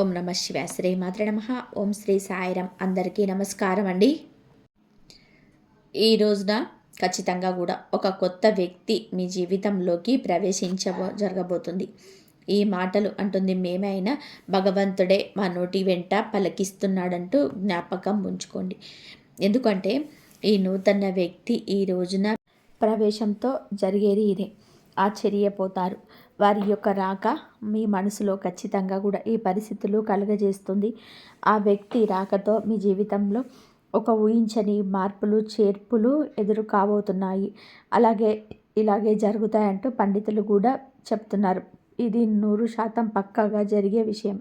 ఓం నమ శివ శ్రీ మాత్ర నమ. ఓం శ్రీ సాయిరం అందరికీ నమస్కారం అండి. ఈ రోజున ఖచ్చితంగా కూడా ఒక కొత్త వ్యక్తి మీ జీవితంలోకి ప్రవేశించబో జరగబోతుంది. ఈ మాటలు అంటుంది మేమైనా భగవంతుడే మా నోటి వెంట పలకిస్తున్నాడంటూ జ్ఞాపకం ఉంచుకోండి. ఎందుకంటే ఈ నూతన వ్యక్తి ఈ రోజున ప్రవేశంతో జరిగేది ఇదే. ఆశ్చర్యపోతారు. వారి యొక్క రాక మీ మనసులో ఖచ్చితంగా కూడా ఈ పరిస్థితులు కలుగజేస్తుంది. ఆ వ్యక్తి రాకతో మీ జీవితంలో ఒక ఊహించని మార్పులు చేర్పులు ఎదురు కాబోతున్నాయి అలాగే ఇలాగే జరుగుతాయంటూ పండితులు కూడా చెప్తున్నారు. ఇది నూరు శాతం పక్కాగా జరిగే విషయం.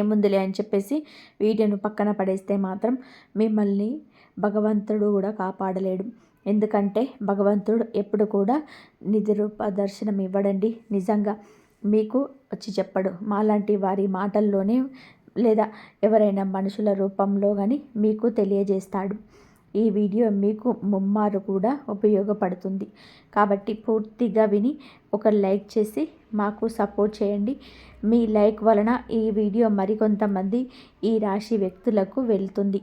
ఏముందిలే అని చెప్పేసి వీడియోను పక్కన పడేస్తే మాత్రం మిమ్మల్ని భగవంతుడు కూడా కాపాడలేడు. ఎందుకంటే భగవంతుడు ఎప్పుడు కూడా నిధి రూప దర్శనం ఇవ్వడండి నిజంగా మీకు వచ్చి చెప్పడు. మాలాంటి వారి మాటల్లోనే లేదా ఎవరైనా మనుషుల రూపంలో కానీ మీకు తెలియజేస్తాడు. ఈ వీడియో మీకు ముమ్మారు కూడా ఉపయోగపడుతుంది. కాబట్టి పూర్తిగా విని ఒక లైక్ చేసి మాకు సపోర్ట్ చేయండి. మీ లైక్ వలన ఈ వీడియో మరికొంతమంది ఈ రాశి వ్యక్తులకు వెళ్తుంది.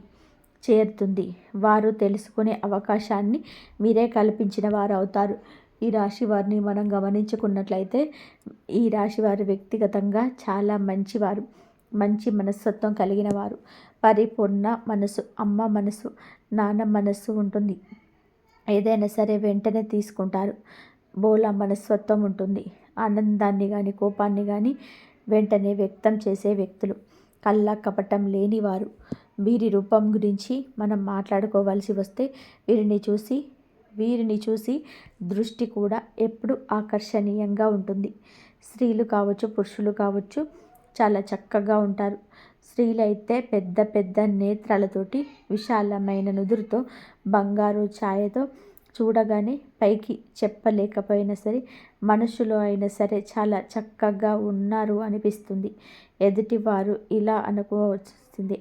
చేరుతుంది. వారు తెలుసుకునే అవకాశాన్ని మీరే కల్పించిన వారు అవుతారు ఈ రాశి వారిని మనం గమనించుకున్నట్లయితే ఈ రాశి వారు వ్యక్తిగతంగా చాలా మంచివారు. మంచి మనస్తత్వం కలిగిన వారు. పరిపూర్ణ మనసు అమ్మ మనసు నాన్న మనస్సు ఉంటుంది. ఏదైనా సరే వెంటనే తీసుకుంటారు. బోలా మనస్తత్వం ఉంటుంది. ఆనందాన్ని కానీ కోపాన్ని కానీ వెంటనే వ్యక్తం చేసే వ్యక్తులు. కళ్ళ కపటం లేనివారు. వీరి రూపం గురించి మనం మాట్లాడుకోవాల్సి వస్తే వీరిని చూసి వీరిని చూసి దృష్టి కూడా ఎప్పుడు ఆకర్షణీయంగా ఉంటుంది. స్త్రీలు కావచ్చు పురుషులు కావచ్చు చాలా చక్కగా ఉంటారు. స్త్రీలైతే పెద్ద పెద్ద నేత్రాలతోటి విశాలమైన నుదురుతో బంగారు ఛాయతో చూడగానే పైకి చెప్పలేకపోయినా సరే మనసులో అయినా సరే చాలా చక్కగా ఉన్నారు అనిపిస్తుంది. ఎదుటివారు ఇలా అనుకోవాల్సింది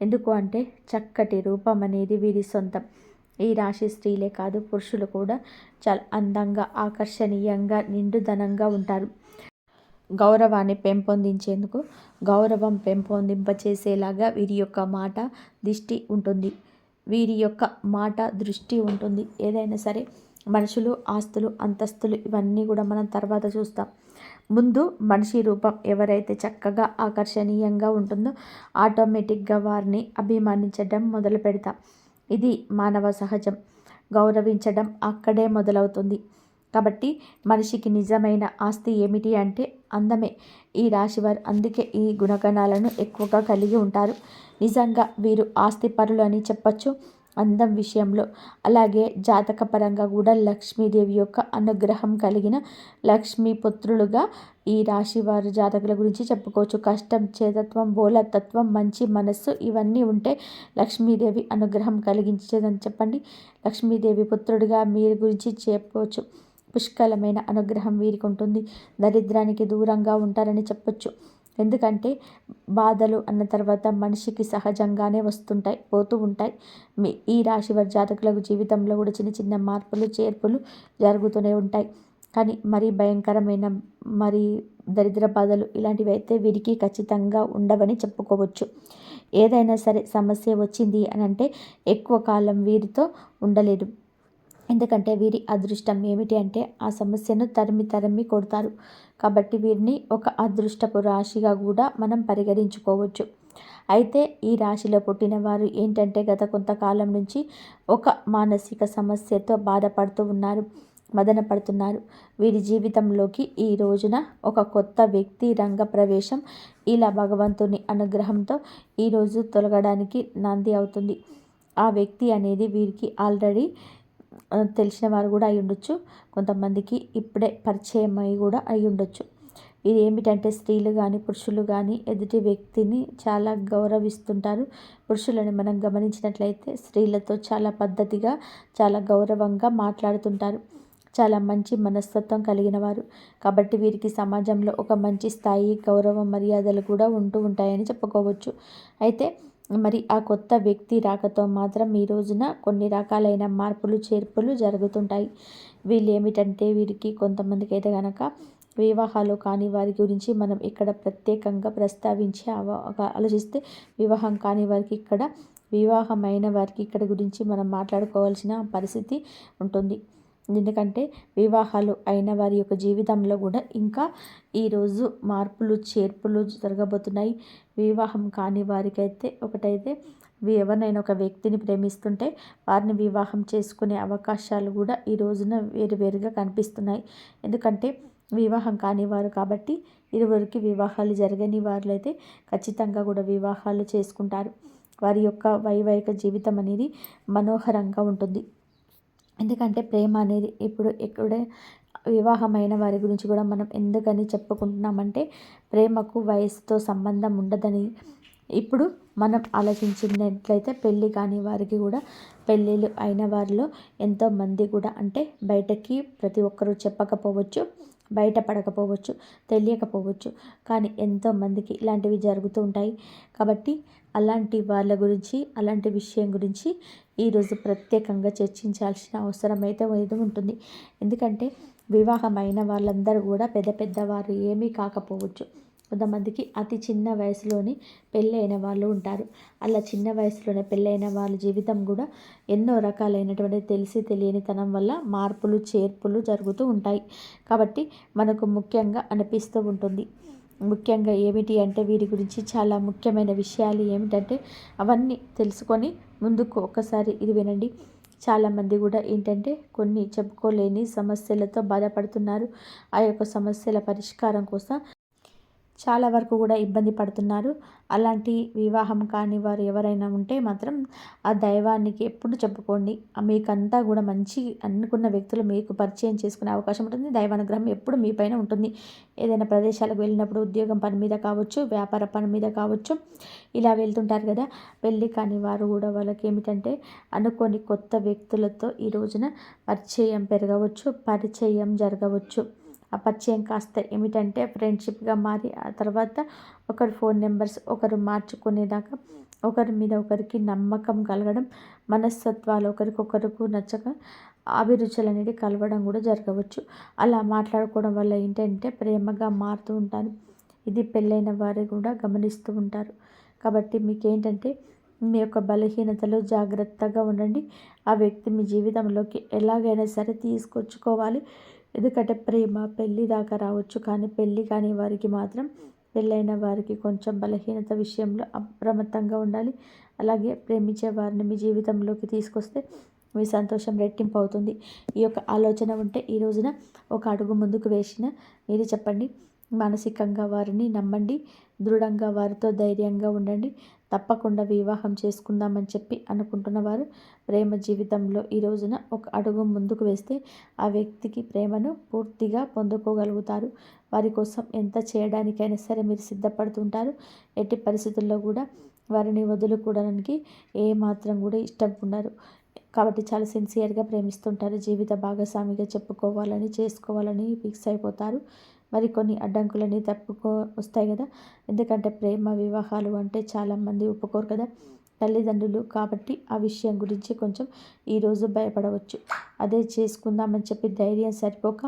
ఎందుకు అంటే చక్కటి రూపం అనేది వీరి సొంతం. ఈ రాశి స్త్రీలే కాదు పురుషులు కూడా చాలా అందంగా ఆకర్షణీయంగా నిండుదనంగా ఉంటారు. గౌరవాన్ని పెంపొందించేందుకు గౌరవం పెంపొందింపచేసేలాగా వీరి యొక్క మాట దిష్టి ఉంటుంది. వీరి యొక్క మాట దృష్టి ఉంటుంది. ఏదైనా సరే మనుషులు ఆస్తులు అంతస్తులు ఇవన్నీ కూడా మనం తర్వాత చూస్తాం. ముందు మనిషి రూపం ఎవరైతే చక్కగా ఆకర్షణీయంగా ఉంటుందో ఆటోమేటిక్గా వారిని అభిమానించడం మొదలు పెడతాం. ఇది మానవ సహజం. గౌరవించడం అక్కడే మొదలవుతుంది. కాబట్టి మనిషికి నిజమైన ఆస్తి ఏమిటి అంటే అందమే. ఈ రాశివారు అందుకే ఈ గుణగణాలను ఎక్కువగా కలిగి ఉంటారు. నిజంగా వీరు ఆస్తి పరులు అని చెప్పచ్చు. అందం విషయంలో. అలాగే జాతకపరంగా కూడా లక్ష్మీదేవి యొక్క అనుగ్రహం కలిగిన లక్ష్మీ పుత్రులుగా ఈ రాశి వారి జాతకుల గురించి చెప్పుకోవచ్చు. కష్టం చేతత్వం బోలతత్వం మంచి మనస్సు ఇవన్నీ ఉంటే లక్ష్మీదేవి అనుగ్రహం కలిగించేదని చెప్పండి. లక్ష్మీదేవి పుత్రుడిగా మీరు గురించి చెప్పవచ్చు. పుష్కలమైన అనుగ్రహం వీరికి ఉంటుంది. దరిద్రానికి దూరంగా ఉంటారని చెప్పొచ్చు. ఎందుకంటే బాధలు అన్న తర్వాత మనిషికి సహజంగానే వస్తుంటాయి పోతూ ఉంటాయి. మీ ఈ రాశి వారి జాతకులకు జీవితంలో కూడా చిన్న చిన్న మార్పులు చేర్పులు జరుగుతూనే ఉంటాయి. కానీ మరీ భయంకరమైన మరి దరిద్ర బాధలు ఇలాంటివి అయితే వీరికి ఖచ్చితంగా ఉండవని చెప్పుకోవచ్చు. ఏదైనా సరే సమస్య వచ్చింది అని అంటే ఎక్కువ కాలం వీరితో ఉండలేదు ఎందుకంటే వీరి అదృష్టం ఏమిటి అంటే ఆ సమస్యను తరిమి తరిమి కొడతారు. కాబట్టి వీరిని ఒక అదృష్టపు రాశిగా కూడా మనం పరిగణించుకోవచ్చు. అయితే ఈ రాశిలో పుట్టిన వారు ఏంటంటే గత కొంతకాలం నుంచి ఒక మానసిక సమస్యతో బాధపడుతూ ఉన్నారు మదన పడుతున్నారు వీరి జీవితంలోకి ఈ రోజున ఒక కొత్త వ్యక్తి రంగ ప్రవేశం ఇలా భగవంతుని అనుగ్రహంతో ఈరోజు తొలగడానికి నాంది అవుతుంది. ఆ వ్యక్తి అనేది వీరికి ఆల్రెడీ తెలిసిన వారు కూడా అయి ఉండొచ్చు. కొంతమందికి ఇప్పుడే పరిచయం అయి కూడా అయి ఉండొచ్చు. ఇది ఏమిటంటే స్త్రీలు కానీ పురుషులు కానీ ఎదుటి వ్యక్తిని చాలా గౌరవిస్తుంటారు. పురుషులని మనం గమనించినట్లయితే స్త్రీలతో చాలా పద్ధతిగా చాలా గౌరవంగా మాట్లాడుతుంటారు. చాలా మంచి మనస్తత్వం కలిగిన వారు. కాబట్టి వీరికి సమాజంలో ఒక మంచి స్థాయి గౌరవ మర్యాదలు కూడా ఉంటూ ఉంటాయని చెప్పుకోవచ్చు. అయితే మరి ఆ కొత్త వ్యక్తి రాకతో మాత్రం ఈ రోజున కొన్ని రకాలైన మార్పులు చేర్పులు జరుగుతుంటాయి. వీళ్ళు ఏమిటంటే వీరికి కొంతమందికి అయితే కనుక వివాహాలు కాని వారి గురించి మనం ఇక్కడ ప్రత్యేకంగా ప్రస్తావించి ఆలోచిస్తే వివాహం కాని వారికి ఇక్కడ వివాహమైన వారికి ఇక్కడ గురించి మనం మాట్లాడుకోవాల్సిన పరిస్థితి ఉంటుంది. ఎందుకంటే వివాహాలు అయిన వారి యొక్క జీవితంలో కూడా ఇంకా ఈరోజు మార్పులు చేర్పులు జరగబోతున్నాయి. వివాహం కాని వారికైతే ఒకటైతే ఎవరినైనా ఒక వ్యక్తిని ప్రేమిస్తుంటే వారిని వివాహం చేసుకునే అవకాశాలు కూడా ఈ రోజున వేరువేరుగా కనిపిస్తున్నాయి. ఎందుకంటే వివాహం కానివారు కాబట్టి ఇరువురికి వివాహాలు జరగని వారులైతే ఖచ్చితంగా కూడా వివాహాలు చేసుకుంటారు. వారి యొక్క వైవాహిక జీవితం అనేది మనోహరంగా ఉంటుంది. ఎందుకంటే ప్రేమ అనేది ఇప్పుడు ఎక్కడే వివాహమైన వారి గురించి కూడా మనం ఎందుకని చెప్పుకుంటున్నామంటే ప్రేమకు వయసుతో సంబంధం ఉండదని. ఇప్పుడు మనం ఆలోచించినట్లయితే పెళ్ళి కాని వారికి కూడా పెళ్ళిళ్ళు అయిన వారిలో ఎంతోమంది కూడా అంటే బయటకి ప్రతి ఒక్కరూ చెప్పకపోవచ్చు బయటపడకపోవచ్చు తెలియకపోవచ్చు. కానీ ఎంతోమందికి ఇలాంటివి జరుగుతూ ఉంటాయి. కాబట్టి అలాంటి వాళ్ళ గురించి అలాంటి విషయం గురించి ఈరోజు ప్రత్యేకంగా చర్చించాల్సిన అవసరం అయితే ఉంటుంది. ఎందుకంటే వివాహమైన వాళ్ళందరూ కూడా పెద్ద పెద్దవారు ఏమీ కాకపోవచ్చు. కొంతమందికి అతి చిన్న వయసులోనే పెళ్ళైన వాళ్ళు ఉంటారు. అలా చిన్న వయసులోనే పెళ్ళైన వాళ్ళ జీవితం కూడా ఎన్నో రకాలైనటువంటి తెలిసి తెలియనితనం వల్ల మార్పులు చేర్పులు జరుగుతూ ఉంటాయి. కాబట్టి మనకు ముఖ్యంగా అనిపిస్తూ ఉంటుంది. ముఖ్యంగా ఏమిటి అంటే వీరి గురించి చాలా ముఖ్యమైన విషయాలు ఏమిటంటే అవన్నీ తెలుసుకొని ముందుకు ఒక్కసారి ఇది వినండి. చాలామంది కూడా ఏంటంటే కొన్ని చెప్పుకోలేని సమస్యలతో బాధపడుతున్నారు. ఆ యొక్క సమస్యల పరిష్కారం కోసం చాలా వరకు కూడా ఇబ్బంది పడుతున్నారు. అలాంటి వివాహం కాని వారు ఎవరైనా ఉంటే మాత్రం ఆ దైవానికి ఎప్పుడు చెప్పుకోండి. మీకంతా కూడా మంచి అనుకున్న వ్యక్తులు మీకు పరిచయం చేసుకునే అవకాశం ఉంటుంది. దైవానుగ్రహం ఎప్పుడు మీ పైన ఉంటుంది. ఏదైనా ప్రదేశాలకు వెళ్ళినప్పుడు ఉద్యోగం పని మీద కావచ్చు వ్యాపార పని మీద కావచ్చు ఇలా వెళ్తుంటారు కదా. పెళ్ళి కాని వారు కూడా వాళ్ళకి ఏమిటంటే అనుకోని కొత్త వ్యక్తులతో ఈ రోజున పరిచయం పెరగవచ్చు పరిచయం జరగవచ్చు. ఆ పరిచయం కాస్త ఏమిటంటే ఫ్రెండ్షిప్గా మారి ఆ తర్వాత ఒకరి ఫోన్ నెంబర్స్ ఒకరు మార్చుకునేదాకా ఒకరి మీద ఒకరికి నమ్మకం కలగడం మనస్తత్వాలు ఒకరికొకరికి నచ్చక అభిరుచులు అనేది కలవడం కూడా జరగవచ్చు. అలా మాట్లాడుకోవడం వల్ల ఏంటంటే ప్రేమగా మారుతూ ఉంటారు. ఇది పెళ్ళైన వారు కూడా గమనిస్తూ ఉంటారు. కాబట్టి మీకు ఏంటంటే మీ యొక్క బలహీనతలో జాగ్రత్తగా ఉండండి. ఆ వ్యక్తి మీ జీవితంలోకి ఎలాగైనా సరే తీసుకొచ్చుకోవాలి. ఎందుకంటే ప్రేమ పెళ్ళి దాకా రావచ్చు. కానీ పెళ్ళి కాని వారికి మాత్రం పెళ్ళైన వారికి కొంచెం బలహీనత విషయంలో అప్రమత్తంగా ఉండాలి. అలాగే ప్రేమించే వారిని మీ జీవితంలోకి తీసుకొస్తే మీ సంతోషం రెట్టింపు అవుతుంది. ఈ యొక్క ఆలోచన ఉంటే ఈ రోజున ఒక అడుగు ముందుకు వేసిన మీరు చెప్పండి. మానసికంగా వారిని నమ్మండి. దృఢంగా వారితో ధైర్యంగా ఉండండి. తప్పకుండా వివాహం చేసుకుందామని చెప్పి అనుకుంటున్న వారు ప్రేమ జీవితంలో ఈ రోజున ఒక అడుగు ముందుకు వేస్తే ఆ వ్యక్తికి ప్రేమను పూర్తిగా పొందుకోగలుగుతారు. వారి కోసం ఎంత చేయడానికైనా సరే మీరు సిద్ధపడుతుంటారు. ఎట్టి పరిస్థితుల్లో కూడా వారిని వదులుకోవడానికి ఏమాత్రం కూడా ఇష్టం ఉండరు. కాబట్టి చాలా సిన్సియర్గా ప్రేమిస్తుంటారు. జీవిత భాగస్వామిగా చెప్పుకోవాలని చేసుకోవాలని ఫిక్స్ అయిపోతారు. మరి కొన్ని అడ్డంకులని తప్పుకో వస్తాయి కదా. ఎందుకంటే ప్రేమ వివాహాలు అంటే చాలామంది ఒప్పుకోరు కదా. తల్లిదండ్రులు కాబట్టి ఆ విషయం గురించి కొంచెం ఈరోజు భయపడవచ్చు. అదే చేసుకుందామని చెప్పి ధైర్యం సరిపోక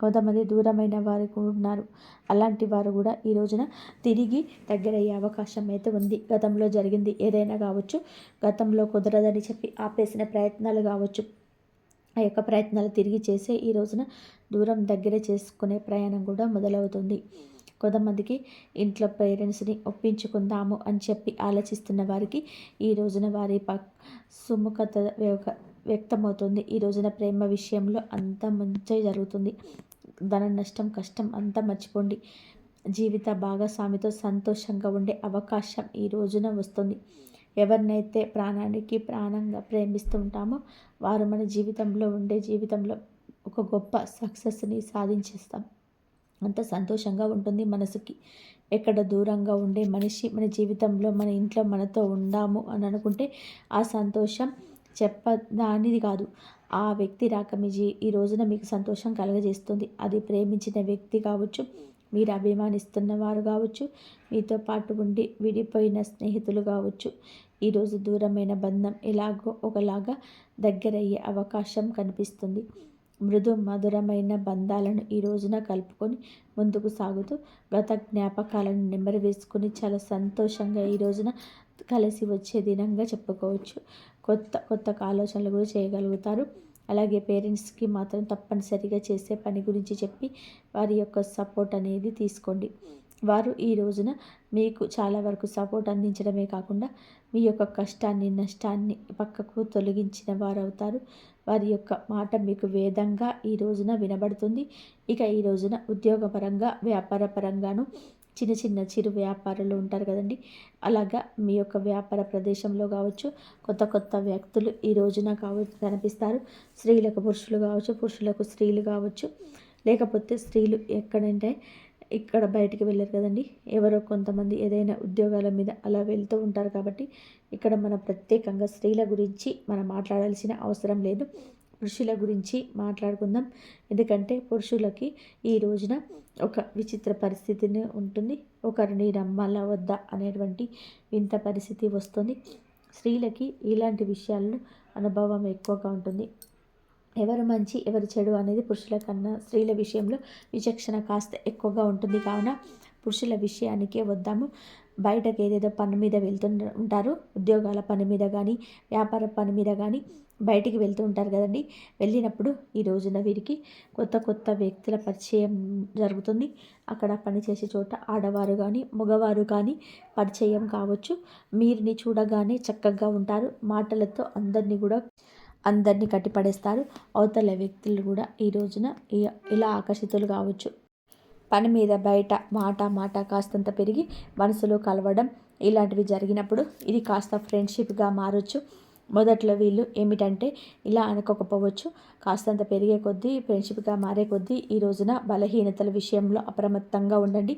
కొంతమంది దూరమైన వారు ఉన్నారు. అలాంటి వారు కూడా ఈ రోజున తిరిగి దగ్గరయ్యే అవకాశం అయితే ఉంది. గతంలో జరిగింది ఏదైనా కావచ్చు. గతంలో కుదరదని చెప్పి ఆపేసిన ప్రయత్నాలు కావచ్చు. ఆ యొక్క ప్రయత్నాలు తిరిగి చేసే ఈ రోజున దూరం దగ్గర చేసుకునే ప్రయాణం కూడా మొదలవుతుంది. కొంతమందికి ఇంట్లో పేరెంట్స్ని ఒప్పించుకుందాము అని చెప్పి ఆలోచిస్తున్న వారికి ఈ రోజున వారి ప సుముఖత వ్యక్తమవుతుంది. ఈ రోజున ప్రేమ విషయంలో అంత మంచి జరుగుతుంది. ధన నష్టం కష్టం అంతా మర్చిపోండి. జీవిత భాగస్వామితో సంతోషంగా ఉండే అవకాశం ఈ రోజున వస్తుంది. ఎవరినైతే ప్రాణానికి ప్రాణంగా ప్రేమిస్తూ ఉంటామో వారు మన జీవితంలో ఉండే జీవితంలో ఒక గొప్ప సక్సెస్ని సాధించేస్తాం. అంత సంతోషంగా ఉంటుంది మనసుకి. ఎక్కడ దూరంగా ఉండే మనిషి మన జీవితంలో మన ఇంట్లో మనతో ఉండాము అని అనుకుంటే ఆ సంతోషం చెప్పదానిది కాదు. ఆ వ్యక్తి రాక మీ జీ ఈ రోజున మీకు సంతోషం కలగజేస్తుంది. అది ప్రేమించిన వ్యక్తి కావచ్చు మీరు అభిమానిస్తున్న వారు కావచ్చు మీతో పాటు ఉండి విడిపోయిన స్నేహితులు కావచ్చు ఈరోజు దూరమైన బంధం ఎలాగో ఒకలాగా దగ్గరయ్యే అవకాశం కనిపిస్తుంది. మృదు మధురమైన బంధాలను ఈ రోజున కలుపుకొని ముందుకు సాగుతూ గత జ్ఞాపకాలను నెమరు వేసుకుని చాలా సంతోషంగా ఈ రోజున కలిసి వచ్చే దినంగా చెప్పుకోవచ్చు. కొత్త కొత్త ఆలోచనలు కూడా చేయగలుగుతారు. అలాగే పేరెంట్స్కి మాత్రం తప్పనిసరిగా చేసే పని గురించి చెప్పి వారి యొక్క సపోర్ట్ అనేది తీసుకోండి. వారు ఈ రోజున మీకు చాలా వరకు సపోర్ట్ అందించడమే కాకుండా మీ యొక్క కష్టాన్ని నష్టాన్ని పక్కకు తొలగించిన వారు అవుతారు వారి యొక్క మాట మీకు వేదంగా ఈ రోజున వినబడుతుంది. ఇక ఈ రోజున ఉద్యోగపరంగా వ్యాపార పరంగాను చిన్న చిన్న చిరు వ్యాపారులు ఉంటారు కదండి. అలాగా మీ యొక్క వ్యాపార ప్రదేశంలో కావచ్చు కొత్త కొత్త వ్యక్తులు ఈ రోజున కావచ్చు కనిపిస్తారు. స్త్రీలకు పురుషులు కావచ్చు పురుషులకు స్త్రీలు కావచ్చు. లేకపోతే స్త్రీలు ఎక్కడంటే ఇక్కడ బయటికి వెళ్ళరు కదండి. ఎవరో కొంతమంది ఏదైనా ఉద్యోగాల మీద అలా వెళ్తూ ఉంటారు కాబట్టి ఇక్కడ మనం ప్రత్యేకంగా స్త్రీల గురించి మనం మాట్లాడాల్సిన అవసరం లేదు. పురుషుల గురించి మాట్లాడుకుందాం. ఎందుకంటే పురుషులకి ఈ రోజున ఒక విచిత్ర పరిస్థితిని ఉంటుంది. ఒకరిని నమ్మాలా వద్దా అనేటువంటి వింత పరిస్థితి వస్తుంది. స్త్రీలకి ఇలాంటి విషయాలను అనుభవం ఎక్కువగా ఉంటుంది. ఎవరు మంచి ఎవరు చెడు అనేది పురుషుల కన్నా స్త్రీల విషయంలో విచక్షణ కాస్త ఎక్కువగా ఉంటుంది. కావున పురుషుల విషయానికే వద్దాము. బయటకు ఏదేదో పని మీద వెళ్తూ ఉంటారు ఉద్యోగాల పని మీద కానీ వ్యాపార పని మీద కానీ బయటికి వెళ్తూ ఉంటారు కదండి. వెళ్ళినప్పుడు ఈ రోజున వీరికి కొత్త కొత్త వ్యక్తుల పరిచయం జరుగుతుంది. అక్కడ పనిచేసే చోట ఆడవారు కానీ మగవారు కానీ పరిచయం కావచ్చు. మీరిని చూడగానే చక్కగా ఉంటారు. మాటలతో అందరినీ కూడా అందరినీ కట్టిపడేస్తారు. అవతల వ్యక్తులు కూడా ఈ రోజున ఇలా ఆకర్షితులు కావచ్చు. పని మీద బయట మాట మాట కాస్తంత పెరిగి మనసులో కలవడం ఇలాంటివి జరిగినప్పుడు ఇది కాస్త ఫ్రెండ్షిప్గా మారచ్చు. మొదట్లో వీళ్ళు ఏమిటంటే ఇలా అనుకోకపోవచ్చు. కాస్తంత పెరిగే కొద్దీ ఫ్రెండ్షిప్గా మారే కొద్దీ ఈ రోజున బలహీనతల విషయంలో అప్రమత్తంగా ఉండండి.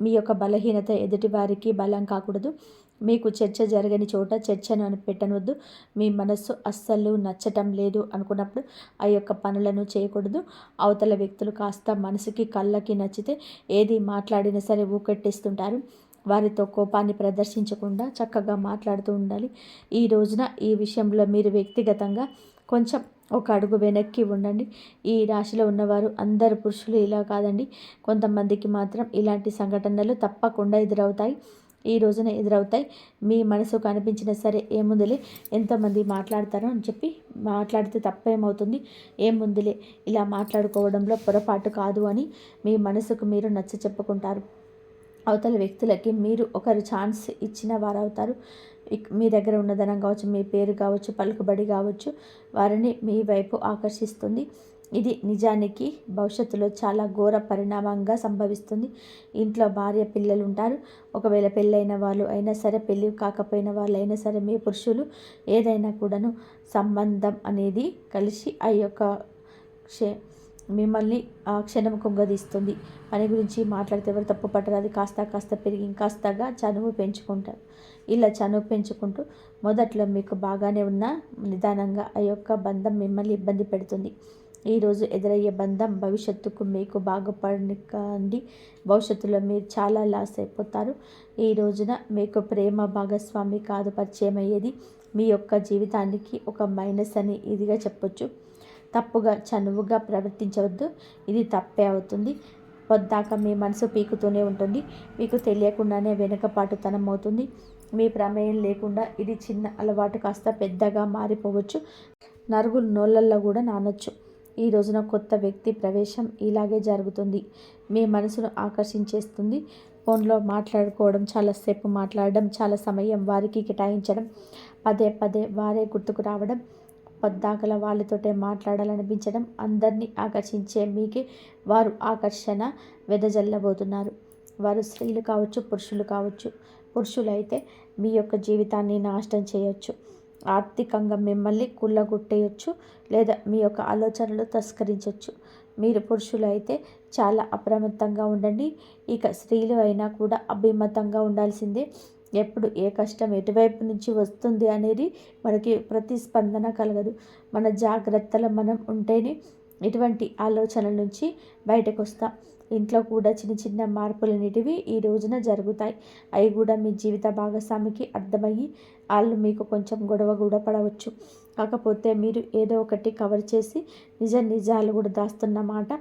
మీ యొక్క బలహీనత ఎదుటి వారికి బలం కాకూడదు. మీకు చర్చ జరగని చోట చర్చను అని పెట్టనవద్దు మీ మనస్సు అస్సలు నచ్చటం లేదు అనుకున్నప్పుడు ఆ యొక్క పనులను చేయకూడదు. అవతల వ్యక్తులు కాస్త మనసుకి కళ్ళకి నచ్చితే ఏది మాట్లాడినా సరే ఊకెట్టేస్తుంటారు. వారితో కోపాన్ని ప్రదర్శించకుండా చక్కగా మాట్లాడుతూ ఉండాలి. ఈ రోజున ఈ విషయంలో మీరు వ్యక్తిగతంగా కొంచెం ఒక అడుగు వెనక్కి ఉండండి. ఈ రాశిలో ఉన్నవారు అందరు పురుషులు ఇలా కాదండి. కొంతమందికి మాత్రం ఇలాంటి సంఘటనలు తప్పకుండా ఎదురవుతాయి. ఈ రోజున ఎదురవుతాయి. మీ మనసు కనిపించినా సరే ఏముందిలే ఎంతమంది మాట్లాడతారో అని చెప్పి మాట్లాడితే తప్పేమవుతుంది? ఏముందిలే ఇలా మాట్లాడుకోవడంలో పొరపాటు కాదు అని మీ మనసుకు మీరు నచ్చ చెప్పుకుంటారు. అవతల వ్యక్తులకి మీరు ఒకరు ఛాన్స్ ఇచ్చిన వారు అవుతారు మీ దగ్గర ఉన్న ధనం కావచ్చు మీ పేరు కావచ్చు పలుకుబడి కావచ్చు వారిని మీ వైపు ఆకర్షిస్తుంది. ఇది నిజానికి భవిష్యత్తులో చాలా ఘోర పరిణామంగా సంభవిస్తుంది. ఇంట్లో భార్య పిల్లలు ఉంటారు. ఒకవేళ పెళ్ళైన వాళ్ళు అయినా సరే పెళ్ళి కాకపోయిన వాళ్ళు అయినా సరే మీ పురుషులు ఏదైనా కూడాను సంబంధం అనేది కలిసి ఆ యొక్క క్షే మిమ్మల్ని ఆ క్షణం కుంగదీస్తుంది. పని గురించి మాట్లాడితే ఎవరు తప్పు పట్టరు అది కాస్త కాస్త పెరిగి ఇంకాస్తగా చనువు పెంచుకుంటారు ఇలా చనువు పెంచుకుంటూ మొదట్లో మీకు బాగానే ఉన్న నిదానంగా ఆ యొక్క బంధం మిమ్మల్ని ఇబ్బంది పెడుతుంది. ఈరోజు ఎదురయ్యే బంధం భవిష్యత్తుకు మీకు బాగుపడకండి భవిష్యత్తులో మీరు చాలా లాస్ అయిపోతారు. ఈ రోజున మీకు ప్రేమ భాగస్వామి కాదు పరిచయం అయ్యేది. మీ యొక్క జీవితానికి ఒక మైనస్ అని ఇదిగా చెప్పొచ్చు. తప్పుగా చనువుగా ప్రవర్తించవద్దు. ఇది తప్పే అవుతుంది. పొద్దాక మీ మనసు పీకుతూనే ఉంటుంది. మీకు తెలియకుండానే వెనుకపాటుతనం అవుతుంది. మీ ప్రమేయం లేకుండా ఇది చిన్న అలవాటు కాస్త పెద్దగా మారిపోవచ్చు. నరుగులు నోళ్ళల్లో కూడా నానొచ్చు. ఈ రోజున కొత్త వ్యక్తి ప్రవేశం ఇలాగే జరుగుతుంది. మీ మనసును ఆకర్షించేస్తుంది. ఫోన్లో మాట్లాడుకోవడం చాలాసేపు మాట్లాడడం చాలా సమయం వారికి కేటాయించడం పదే పదే వారే గుర్తుకు రావడం పద్దాకల వాళ్ళతోటే మాట్లాడాలనిపించడం అందరినీ ఆకర్షించే మీకే వారు ఆకర్షణ వెదజల్లబోతున్నారు. వారు స్త్రీలు కావచ్చు పురుషులు కావచ్చు పురుషులైతే మీ యొక్క జీవితాన్ని నాశనం చేయొచ్చు. ఆర్థికంగా మిమ్మల్ని కుళ్ళగొట్టేయచ్చు లేదా మీ యొక్క ఆలోచనలు తస్కరించవచ్చు మీరు పురుషులు అయితే చాలా అప్రమత్తంగా ఉండండి. ఇక స్త్రీలు అయినా కూడా అభిమతంగా ఉండాల్సిందే. ఎప్పుడు ఏ కష్టం ఎటువైపు నుంచి వస్తుంది అనేది మనకి ప్రతిస్పందన కలగదు. మన జాగ్రత్తలు మనం ఉంటేనే ఇటువంటి ఆలోచనల నుంచి బయటకు వస్తాం ఇంట్లో కూడా చిన్న చిన్న మార్పులు అనేటివి ఈ రోజున జరుగుతాయి. అవి కూడా మీ జీవిత భాగస్వామికి అర్థమయ్యి వాళ్ళు మీకు కొంచెం గొడవ కూడా పడవచ్చు. కాకపోతే మీరు ఏదో ఒకటి కవర్ చేసి నిజ నిజాలు కూడా దాస్తున్నమాట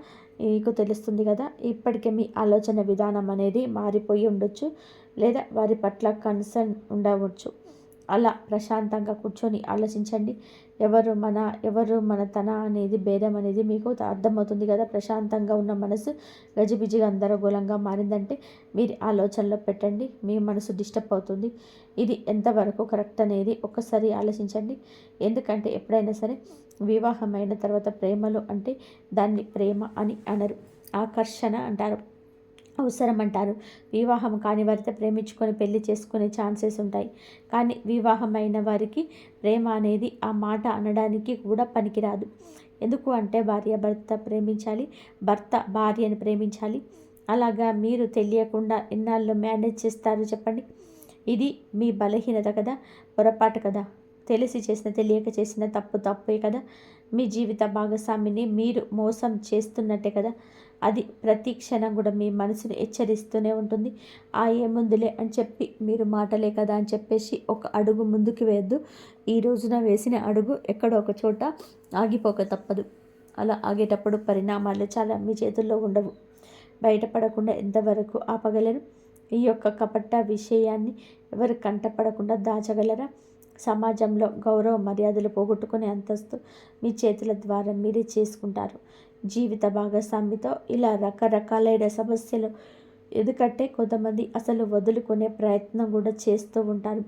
మీకు తెలుస్తుంది కదా. ఇప్పటికే మీ ఆలోచన విధానం అనేది మారిపోయి ఉండొచ్చు లేదా వారి పట్ల కన్సర్న్ ఉండవచ్చు. అలా ప్రశాంతంగా కూర్చొని ఆలోచించండి. ఎవరు మన ఎవరు మన తన అనేది భేదం అనేది మీకు అర్థమవుతుంది కదా? ప్రశాంతంగా ఉన్న మనసు గజిబిజిగా గందరగోళంగా మారిందంటే మీరు ఆలోచనలో పెట్టండి మీ మనసు డిస్టర్బ్ అవుతుంది. ఇది ఎంతవరకు కరెక్ట్ అనేది ఒక్కసారి ఆలోచించండి. ఎందుకంటే ఎప్పుడైనా సరే వివాహమైన తర్వాత ప్రేమలు అంటే దాన్ని ప్రేమ అని అనరు. ఆకర్షణ అంటారు. అవసరం అంటారు వివాహం కాని వారితో ప్రేమించుకొని పెళ్ళి చేసుకునే ఛాన్సెస్ ఉంటాయి. కానీ వివాహమైన వారికి ప్రేమ అనేది ఆ మాట అనడానికి కూడా పనికిరాదు. ఎందుకు అంటే భార్య భర్త ప్రేమించాలి భర్త భార్యను ప్రేమించాలి. అలాగా మీరు తెలియకుండా ఎన్నాళ్ళు మేనేజ్ చేస్తారు చెప్పండి. ఇది మీ బలహీనత కదా పొరపాటు కదా. తెలిసి చేసిన తెలియక చేసిన తప్పు తప్పే కదా. మీ జీవిత భాగస్వామిని మీరు మోసం చేస్తున్నట్టే కదా. అది ప్రతి క్షణం కూడా మీ మనసును హెచ్చరిస్తూనే ఉంటుంది. ఆ ఏముందులే అని చెప్పి మీరు మాటలే కదా అని చెప్పేసి ఒక అడుగు ముందుకు వేయద్దు. ఈ రోజున వేసిన అడుగు ఎక్కడో ఒక చోట ఆగిపోక తప్పదు. అలా ఆగేటప్పుడు పరిణామాలు చాలా మీ చేతుల్లో ఉండవు. బయటపడకుండా ఎంతవరకు ఆపగలరు ఈ యొక్క కపట్ట విషయాన్ని ఎవరు కంటపడకుండా దాచగలరా? సమాజంలో గౌరవ మర్యాదలు పోగొట్టుకునే అంతస్తు మీ చేతుల ద్వారా మీరే చేసుకుంటారు. జీవిత భాగస్వామితో ఇలా రకరకాలైన సమస్యలు ఎందుకంటే కొంతమంది అసలు వదులుకునే ప్రయత్నం కూడా చేస్తూ ఉంటారు.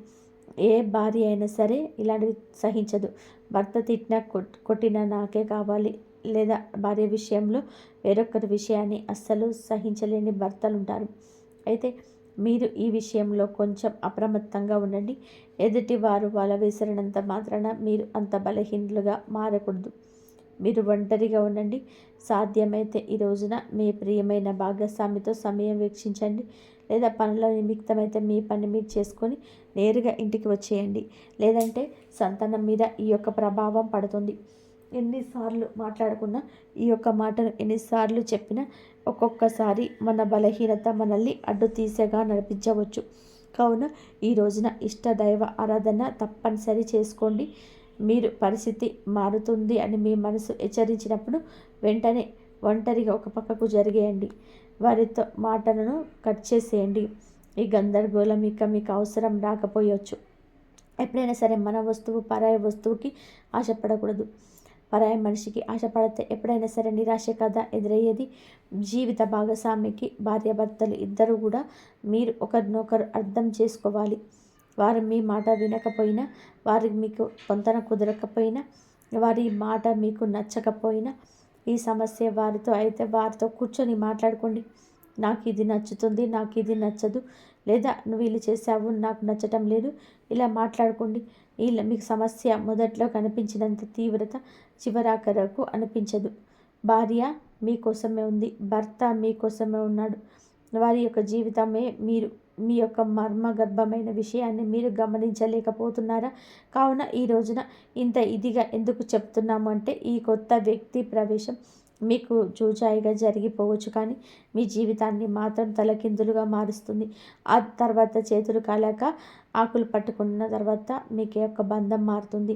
ఏ భార్య అయినా సరే ఇలాంటివి సహించదు. భర్త తిట్టినా కొట్టినా నాకే కావాలి. లేదా భార్య విషయంలో వేరొకరి విషయాన్ని అస్సలు సహించలేని భర్తలు ఉంటారు. అయితే మీరు ఈ విషయంలో కొంచెం అప్రమత్తంగా ఉండండి. ఎదుటి వారు వల విసిరినంత మాత్రాన మీరు అంత బలహీనులుగా మారకూడదు. మీరు ఒంటరిగా ఉండండి. సాధ్యమైతే ఈ రోజున మీ ప్రియమైన భాగస్వామితో సమయం వీక్షించండి. లేదా పనుల నిమిత్తమైతే మీ పని మీరు చేసుకొని నేరుగా ఇంటికి వచ్చేయండి. లేదంటే సంతానం మీద ఈ యొక్క ప్రభావం పడుతుంది. ఎన్నిసార్లు మాట్లాడుకున్నా ఈ యొక్క మాటను ఎన్నిసార్లు చెప్పినా ఒక్కొక్కసారి మన బలహీనత మనల్ని అడ్డు తీసేగా నడిపించవచ్చు. కావున ఈ రోజున ఇష్ట దైవ ఆరాధన తప్పనిసరి చేసుకోండి. మీరు పరిస్థితి మారుతుంది అని మీ మనసు హెచ్చరించినప్పుడు వెంటనే ఒంటరిగా ఒక పక్కకు జరిగేయండి. వారితో మాటలను కట్ చేసేయండి. ఈ గందరగోళం ఇక మీకు అవసరం రాకపోయవచ్చు ఎప్పుడైనా సరే మన వస్తువు పరాయి వస్తువుకి ఆశపడకూడదు. పరాయి మనిషికి ఆశపడితే ఎప్పుడైనా సరే నిరాశ కథ ఎదురయ్యేది. జీవిత భాగస్వామికి భార్యాభర్తలు ఇద్దరు కూడా మీరు ఒకరినొకరు అర్థం చేసుకోవాలి. వారు మీ మాట వినకపోయినా వారి మీకు పొంతన కుదరకపోయినా వారి మాట మీకు నచ్చకపోయినా ఈ సమస్య వారితో అయితే వారితో కూర్చొని మాట్లాడుకోండి. నాకు ఇది నచ్చుతుంది నాకు ఇది నచ్చదు లేదా నువ్వు వీళ్ళు చేసావు నాకు నచ్చటం లేదు ఇలా మాట్లాడుకోండి. ఇలా మీకు సమస్య మొదట్లో కనిపించినంత తీవ్రత చివరాఖరకు అనిపించదు. భార్య మీకోసమే ఉంది భర్త మీకోసమే ఉన్నాడు. వారి యొక్క జీవితమే మీరు మీ యొక్క మర్మగర్భమైన విషయాన్ని మీరు గమనించలేకపోతున్నారా? కావున ఈ రోజున ఇంత ఇదిగా ఎందుకు చెప్తున్నాము అంటే ఈ కొత్త వ్యక్తి ప్రవేశం మీకు చూచాయిగా జరిగిపోవచ్చు. కానీ మీ జీవితాన్ని మాత్రం తలకిందులుగా మారుస్తుంది. ఆ తర్వాత చేతులు కాలాక ఆకులు పట్టుకున్న తర్వాత మీకు యొక్క బంధం మారుతుంది.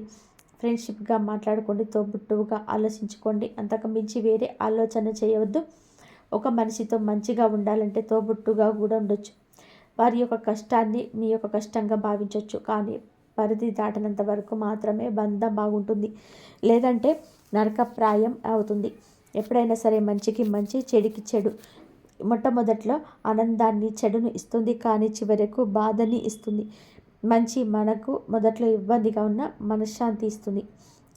ఫ్రెండ్షిప్గా మాట్లాడుకోండి తోబుట్టువుగా ఆలోచించుకోండి. అంతకు మించి వేరే ఆలోచన చేయవద్దు. ఒక మనిషితో మంచిగా ఉండాలంటే తోబుట్టుగా కూడా ఉండొచ్చు. వారి యొక్క కష్టాన్ని మీ యొక్క కష్టంగా భావించవచ్చు కానీ పరిధి దాటినంత వరకు మాత్రమే బంధం బాగుంటుంది. లేదంటే నరకప్రాయం అవుతుంది. ఎప్పుడైనా సరే మంచికి మంచి చెడుకి చెడు. మొట్టమొదట్లో ఆనందాన్ని చెడును ఇస్తుంది. కానీ చివరకు బాధని ఇస్తుంది. మంచి మనకు మొదట్లో ఇబ్బందిగా ఉన్న మనశ్శాంతి ఇస్తుంది.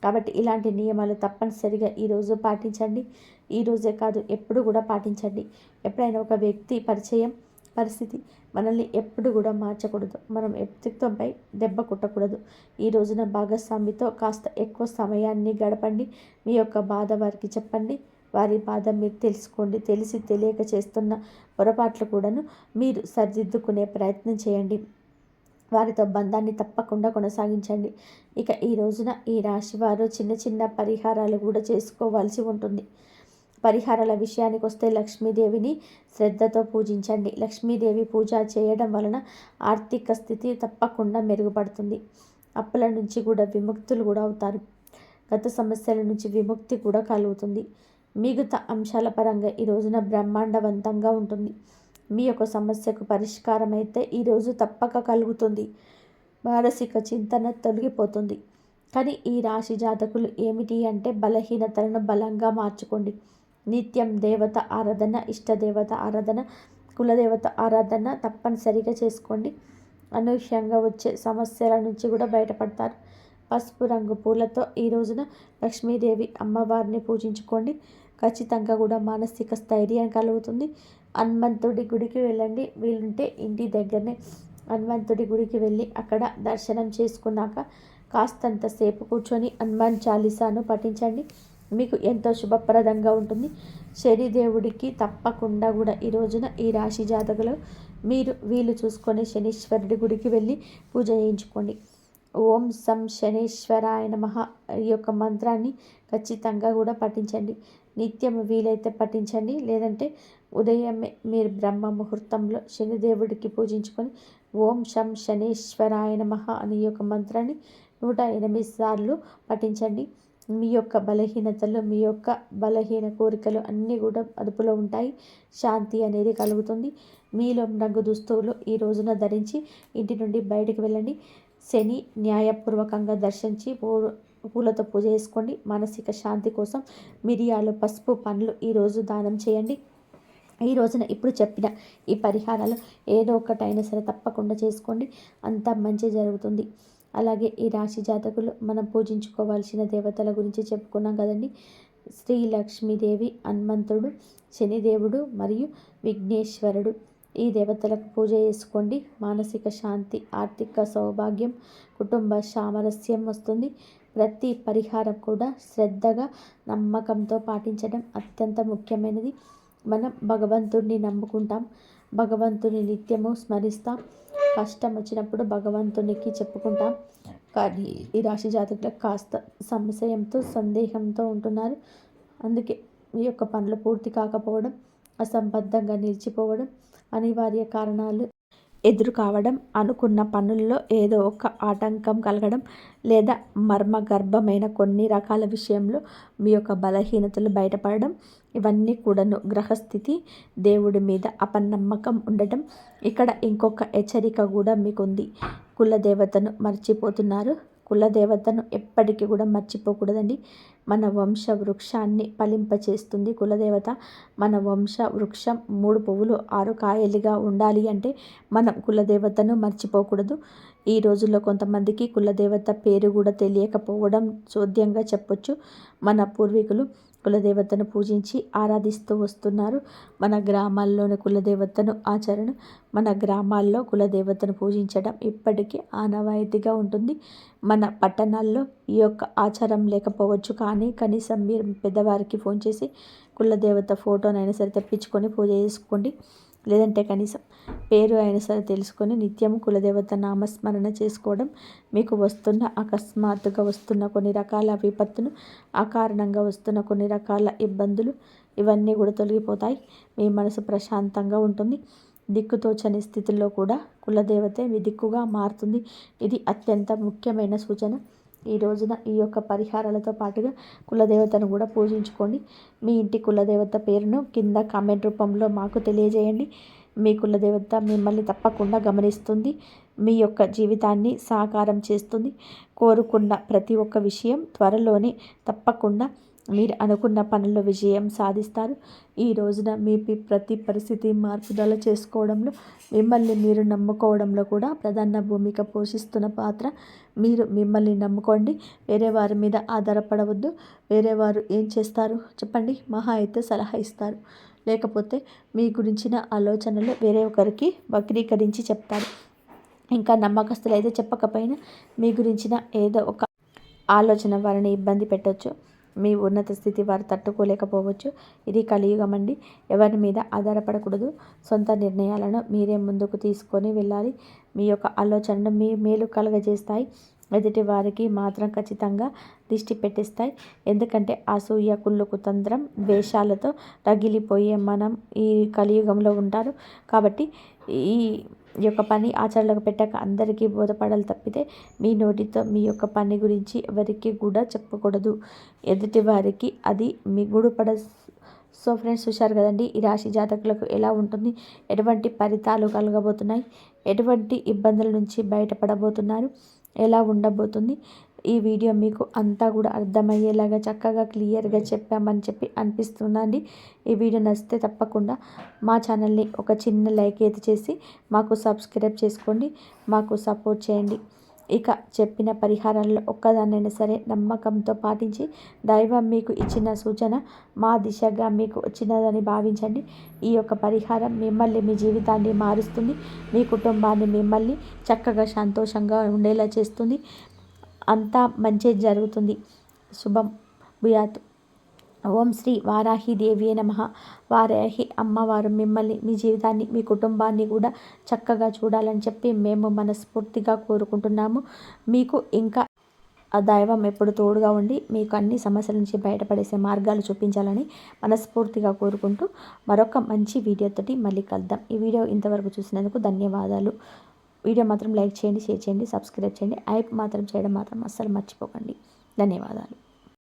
కాబట్టి ఇలాంటి నియమాలు తప్పనిసరిగా ఈరోజు పాటించండి. ఈరోజే కాదు ఎప్పుడు కూడా పాటించండి. ఎప్పుడైనా ఒక వ్యక్తి పరిచయం పరిస్థితి. మనల్ని ఎప్పుడు కూడా మార్చకూడదు. మనం వ్యక్తిత్వంపై దెబ్బ కొట్టకూడదు. ఈ రోజున భాగస్వామితో కాస్త ఎక్కువ సమయాన్ని గడపండి. మీ యొక్క బాధ వారికి చెప్పండి. వారి బాధ మీరు తెలుసుకోండి. తెలిసి తెలియక చేస్తున్న పొరపాట్లు కూడాను మీరు సరిదిద్దుకునే ప్రయత్నం చేయండి. వారితో బంధాన్ని తప్పకుండా కొనసాగించండి. ఇక ఈ రోజున ఈ రాశి వారు చిన్న చిన్న పరిహారాలు కూడా చేసుకోవాల్సి ఉంటుంది. పరిహారాల విషయానికి వస్తే లక్ష్మీదేవిని శ్రద్ధతో పూజించండి. లక్ష్మీదేవి పూజ చేయడం వలన ఆర్థిక స్థితి తప్పకుండా మెరుగుపడుతుంది. అప్పుల నుంచి కూడా విముక్తులు కూడా అవుతారు. గత సమస్యల నుంచి విముక్తి కూడా కలుగుతుంది. మిగతా అంశాల పరంగా ఈ రోజున బ్రహ్మాండవంతంగా ఉంటుంది. మీ యొక్క సమస్యకు పరిష్కారం అయితే ఈరోజు తప్పక కలుగుతుంది. మానసిక చింతన తొలగిపోతుంది. కానీ ఈ రాశి జాతకులు ఏమిటి అంటే బలహీనతలను బలంగా మార్చుకోండి. నిత్యం దేవత ఆరాధన ఇష్టదేవత ఆరాధన కులదేవత ఆరాధన తప్పనిసరిగా చేసుకోండి. అనూహ్యంగా వచ్చే సమస్యల నుంచి కూడా బయటపడతారు. పసుపు రంగు పూలతో ఈ రోజున లక్ష్మీదేవి అమ్మవారిని పూజించుకోండి. ఖచ్చితంగా కూడా మానసిక స్థైర్యం కలుగుతుంది. హనుమంతుడి గుడికి వెళ్ళండి. వీలుంటే ఇంటి దగ్గరనే హనుమంతుడి గుడికి వెళ్ళి అక్కడ దర్శనం చేసుకున్నాక కాస్తంత సేపు కూర్చొని హనుమాన్ చాలీసాను పఠించండి. మీకు ఎంతో శుభప్రదంగా ఉంటుంది. శనిదేవుడికి తప్పకుండా కూడా ఈ రోజున ఈ రాశి జాతకలో మీరు వీలు చూసుకొని శనీశ్వరుడి గుడికి వెళ్ళి పూజ చేయించుకోండి. ఓం సం శనేశ్వరాయ నమ ఈ యొక్క మంత్రాన్ని ఖచ్చితంగా కూడా పఠించండి. నిత్యం వీలైతే పఠించండి. లేదంటే ఉదయమే మీరు బ్రహ్మ ముహూర్తంలో శనిదేవుడికి పూజించుకొని ఓం శం శనేశ్వరాయ నమ అనే యొక్క మంత్రాన్ని నూట ఎనిమిది సార్లు పఠించండి. మీ యొక్క బలహీనతలు మీ యొక్క బలహీన కోరికలు అన్నీ కూడా అదుపులో ఉంటాయి. శాంతి అనేది కలుగుతుంది. మీలో రంగు దుస్తువులు ఈ రోజున ధరించి ఇంటి నుండి బయటికి వెళ్ళండి. శని న్యాయపూర్వకంగా దర్శించి పూలతో పూజ చేసుకోండి. మానసిక శాంతి కోసం మిరియాలు పసుపు పండ్లు ఈరోజు దానం చేయండి. ఈ రోజున ఇప్పుడు చెప్పిన ఈ పరిహారాలు ఏదో ఒకటైనా సరే తప్పకుండా చేసుకోండి. అంత మంచి జరుగుతుంది. అలాగే ఈ రాశి జాతకులు మనం పూజించుకోవాల్సిన దేవతల గురించి చెప్పుకున్నాం కదండి. శ్రీ లక్ష్మీదేవి హనుమంతుడు శనిదేవుడు మరియు విఘ్నేశ్వరుడు. ఈ దేవతలకు పూజ చేసుకోండి. మానసిక శాంతి ఆర్థిక సౌభాగ్యం కుటుంబ సామరస్యం వస్తుంది. ప్రతి పరిహారం కూడా శ్రద్ధగా నమ్మకంతో పాటించడం అత్యంత ముఖ్యమైనది. మనం భగవంతుడిని నమ్ముకుంటాం. భగవంతుని నిత్యము స్మరిస్తాం. కష్టం వచ్చినప్పుడు భగవంతునికి చెప్పుకుంటాం. కానీ ఈ రాశి జాతకులకు కాస్త సంశయంతో సందేహంతో ఉంటున్నారు. అందుకే ఈ యొక్క పనులు పూర్తి కాకపోవడం అసంబద్ధంగా నిలిచిపోవడం అనివార్య కారణాలు ఎదురు కావడం అనుకున్న పనుల్లో ఏదో ఒక ఆటంకం కలగడం లేదా మర్మగర్భమైన కొన్ని రకాల విషయంలో మీ యొక్క బలహీనతలు బయటపడడం ఇవన్నీ కూడాను గ్రహస్థితి దేవుడి మీద అపనమ్మకం ఉండటం. ఇక్కడ ఇంకొక హెచ్చరిక కూడా మీకుంది. కులదేవతను మర్చిపోతున్నారు. కులదేవతను ఎప్పటికీ కూడా మర్చిపోకూడదండి. మన వంశ వృక్షాన్ని ఫలింపచేస్తుంది కులదేవత. మన వంశ వృక్షం మూడు పువ్వులు ఆరు కాయలుగా ఉండాలి అంటే మనం కులదేవతను మర్చిపోకూడదు. ఈ రోజుల్లో కొంతమందికి కులదేవత పేరు కూడా తెలియకపోవడం చోద్యంగా చెప్పొచ్చు. మన పూర్వీకులు కులదేవతను పూజించి ఆరాధిస్తూ వస్తున్నారు. మన గ్రామాల్లోని కులదేవతను ఆచరణ మన గ్రామాల్లో కులదేవతను పూజించడం ఇప్పటికీ ఆనవాయితీగా ఉంటుంది. మన పట్టణాల్లో ఈ యొక్క ఆచారం లేకపోవచ్చు కానీ కనీసం మీరు పెద్దవారికి ఫోన్ చేసి కులదేవత ఫోటోనైనా సరే తెప్పించుకొని పూజ చేసుకోండి. లేదంటే కనీసం పేరు అయినా సరే తెలుసుకొని నిత్యం కులదేవత నామస్మరణ చేసుకోవడం మీకు వస్తున్న అకస్మాత్తుగా వస్తున్న కొన్ని రకాల విపత్తును ఆ కారణంగా వస్తున్న కొన్ని రకాల ఇబ్బందులు ఇవన్నీ కూడా తొలగిపోతాయి. మీ మనసు ప్రశాంతంగా ఉంటుంది. దిక్కుతోచని స్థితిలో కూడా కులదేవతే మీ దిక్కుగా మారుతుంది. ఇది అత్యంత ముఖ్యమైన సూచన. ఈ రోజున ఈ యొక్క పరిహారాలతో పాటుగా కులదేవతను కూడా పూజించుకోండి. మీ ఇంటి కులదేవత పేరును కింద కామెంట్ రూపంలో మాకు తెలియజేయండి. మీ కులదేవత మిమ్మల్ని తప్పకుండా గమనిస్తుంది. మీ యొక్క జీవితాన్ని సాకారం చేస్తుంది. కోరుకున్న ప్రతి ఒక్క విషయం త్వరలోనే తప్పకుండా మీరు అనుకున్న పనుల్లో విజయం సాధిస్తారు. ఈ రోజున మీ ప్రతి పరిస్థితి మార్పుదల చేసుకోవడంలో మిమ్మల్ని మీరు నమ్ముకోవడంలో కూడా ప్రధాన భూమిక పోషిస్తున్న పాత్ర మీరు. మిమ్మల్ని నమ్ముకోండి. వేరే వారి మీద ఆధారపడవద్దు. వేరే వారు ఏం చేస్తారు? చెప్పండి. మహా అయితే సలహా ఇస్తారు. లేకపోతే మీ గురించిన ఆలోచనలు వేరే ఒకరికి వక్రీకరించి చెప్తారు. ఇంకా నమ్మకస్తులు అయితే చెప్పకపోయినా మీ గురించిన ఏదో ఒక ఆలోచన వారిని ఇబ్బంది పెట్టవచ్చు మీ ఉన్నత స్థితి వారు తట్టుకోలేకపోవచ్చు. ఇది కలియుగం అండి. ఎవరి మీద ఆధారపడకూడదు. సొంత నిర్ణయాలను మీరే ముందుకు తీసుకొని వెళ్ళాలి. మీ యొక్క ఆలోచనను మీ మేలు కలగజేస్తాయి. ఎదుటి వారికి మాత్రం ఖచ్చితంగా దిష్టి పెట్టిస్తాయి. ఎందుకంటే అసూయ కుళ్ళుకు తంత్రం ద్వేషాలతో రగిలిపోయే మనం ఈ కలియుగంలో ఉంటారు. కాబట్టి ఈ ఈ యొక్క పని ఆచరణకు పెట్టాక అందరికీ బోధపడాలి తప్పితే మీ నోటితో మీ యొక్క పని గురించి ఎవరికి కూడా చెప్పకూడదు. ఎదుటి వారికి అది మీ పడ సో ఫ్రెండ్స్ చూశారు కదండి ఈ రాశి జాతకులకు ఎలా ఉంటుంది? ఎటువంటి ఫలితాలు కలగబోతున్నాయి? ఎటువంటి ఇబ్బందుల నుంచి బయటపడబోతున్నారు? ఎలా ఉండబోతుంది? ఈ వీడియో మీకు అంతా కూడా అర్థమయ్యేలాగా చక్కగా క్లియర్గా చెప్పామని చెప్పి అనిపిస్తుందండి. ఈ వీడియో నచ్చితే తప్పకుండా మా ఛానల్ని ఒక చిన్న లైక్ అయితే చేసి మాకు సబ్స్క్రైబ్ చేసుకోండి మాకు సపోర్ట్ చేయండి. ఇక చెప్పిన పరిహారాల్లో ఒక్కదాన్నైనా సరే నమ్మకంతో పాటించి దైవం మీకు ఇచ్చిన సూచన మా దిశగా మీకు వచ్చినదని భావించండి. ఈ యొక్క పరిహారం మిమ్మల్ని మీ జీవితాన్ని మారుస్తుంది మీ కుటుంబాన్ని మిమ్మల్ని చక్కగా సంతోషంగా ఉండేలా చేస్తుంది. అంతా మంచి జరుగుతుంది. శుభం భూయాత్. ఓం శ్రీ వారాహిదేవి నమ. వారాహి అమ్మవారు మిమ్మల్ని మీ జీవితాన్ని మీ కుటుంబాన్ని కూడా చక్కగా చూడాలని చెప్పి మేము మనస్ఫూర్తిగా కోరుకుంటున్నాము. మీకు ఇంకా ఆ దైవం ఎప్పుడు తోడుగా ఉండి మీకు అన్ని సమస్యల నుంచి బయటపడేసే మార్గాలు చూపించాలని మనస్ఫూర్తిగా కోరుకుంటూ మరొక మంచి వీడియోతోటి మళ్ళీ కలుద్దాం. ఈ వీడియో ఇంతవరకు చూసినందుకు ధన్యవాదాలు. వీడియో మాత్రం లైక్ చేయండి షేర్ చేయండి సబ్స్క్రైబ్ చేయండి. ఐప్ మాత్రం చేయడం మాత్రం అస్సలు మర్చిపోకండి. ధన్యవాదాలు.